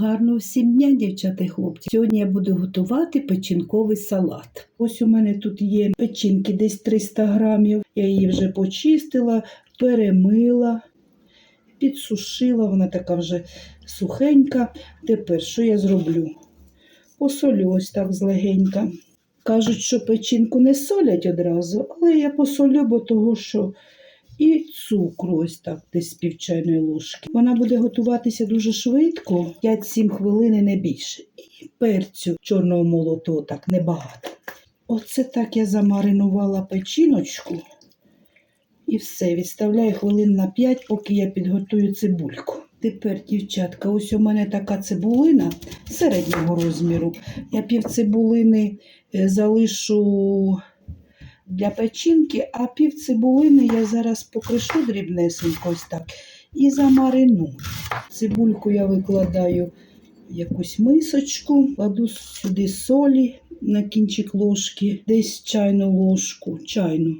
Гарного всім дня, дівчата і хлопці. Сьогодні я буду готувати печінковий салат. Ось у мене тут є печінки десь 300 грамів. Я її вже почистила, перемила, підсушила, вона така вже сухенька. Тепер що я зроблю? Посолю ось так злегенька. Кажуть, що печінку не солять одразу, але я посолю, бо того, що і цукру ось так, десь з півчайної ложки. Вона буде готуватися дуже швидко, 5-7 хвилин не більше. І перцю чорного молотого так небагато. Оце так я замаринувала печіночку. І все, відставляю хвилин на 5, поки я підготую цибульку. Тепер, дівчатка, ось у мене така цибулина середнього розміру. Я пів цибулини е, залишу для печінки, а пів цибулини я зараз покришу дрібнесенько ось так і замарину. Цибульку я викладаю в якусь мисочку, кладу сюди солі на кінчик ложки, десь чайну ложку, чайну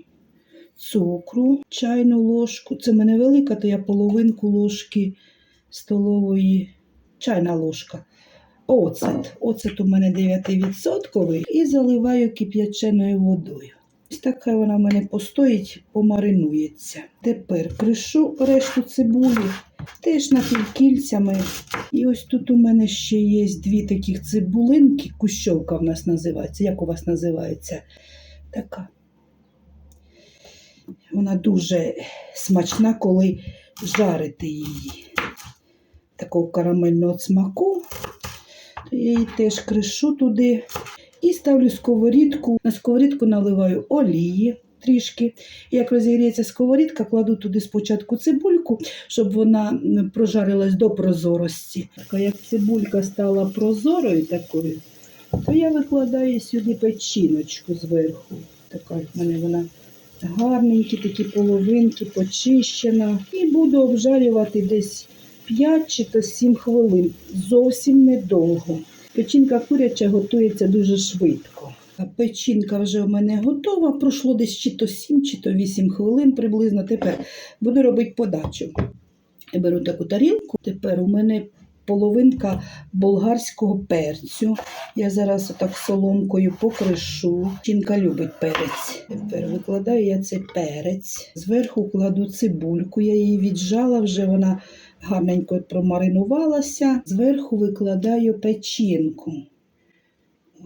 цукру, чайну ложку. Це в мене велика, то я половинку ложки столової, чайна ложка. Оцет. Оцет у мене 9% і заливаю кип'яченою водою. Ось така вона в мене постоїть, помаринується. Тепер кришу решту цибулі теж напівкільцями. І ось тут у мене ще є дві таких цибулинки, кущовка в нас називається. Як у вас називається? Така. Вона дуже смачна, коли жарити її. Такого карамельного смаку. То я її теж кришу туди. І ставлю сковорідку. На сковорідку наливаю олії трішки. Як розігріється сковорідка, кладу туди спочатку цибульку, щоб вона прожарилась до прозорості. А як цибулька стала прозорою такою, то я викладаю сюди печіночку зверху. Така в мене вона гарненькі, такі половинки, почищена. І буду обжарювати десь 5 чи то 7 хвилин. Зовсім недовго. Печінка куряча готується дуже швидко. Печінка вже у мене готова. Пройшло десь чи то 7, чи то 8 хвилин приблизно. Тепер буду робити подачу. Я беру таку тарілку. Тепер у мене половинка болгарського перцю. Я зараз отак соломкою покришу. Жінка любить перець. Тепер викладаю я цей перець. Зверху кладу цибульку. Я її віджала, вже вона гарненько промаринувалася. Зверху викладаю печінку.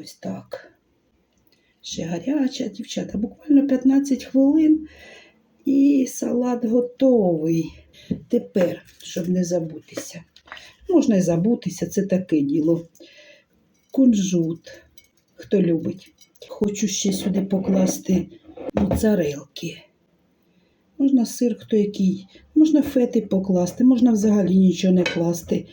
Ось так. Ще гаряча, дівчата, буквально 15 хвилин. І салат готовий. Тепер, щоб не забутися. Можна і забутися, це таке діло. Кунжут, хто любить. Хочу ще сюди покласти моцарелки. Можна сир, хто який, можна фети покласти, можна взагалі нічого не класти.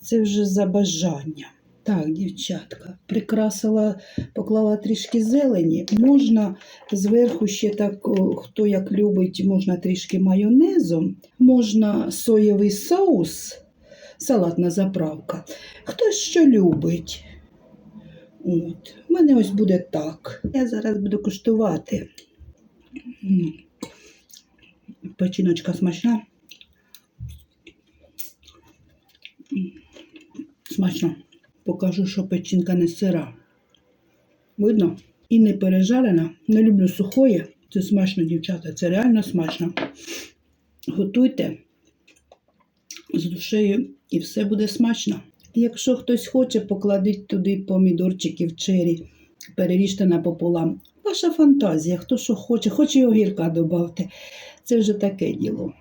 Це вже за бажанням. Так, дівчатка, прикрасила, поклала трішки зелені. Можна зверху ще так, хто як любить, можна трішки майонезом, можна соєвий соус, салатна заправка. Хто що любить. От. У мене ось буде так. Я зараз буду куштувати. Печіночка смачна. Смачно. Покажу, що печінка не сира. Видно? І не пережарена. Не люблю сухоє. Це смачно, дівчата. Це реально смачно. Готуйте з душею і все буде смачно. Якщо хтось хоче, покладіть туди помідорчиків чері, переріжте напополам. Ваша фантазія, хто що хоче, хоче і огірка додати. Це вже таке діло.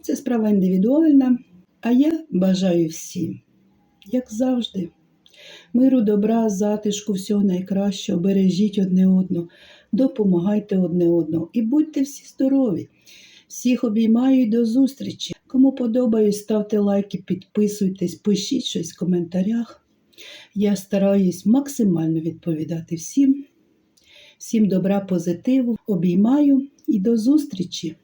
Це справа індивідуальна, а я бажаю всім, як завжди, миру, добра, затишку, всього найкращого, бережіть одне одного, допомагайте одне одному і будьте всі здорові. Всіх обіймаю і до зустрічі. Кому подобається, ставте лайки, підписуйтесь, пишіть щось в коментарях. Я стараюсь максимально відповідати всім. Всім добра, позитиву, обіймаю і до зустрічі!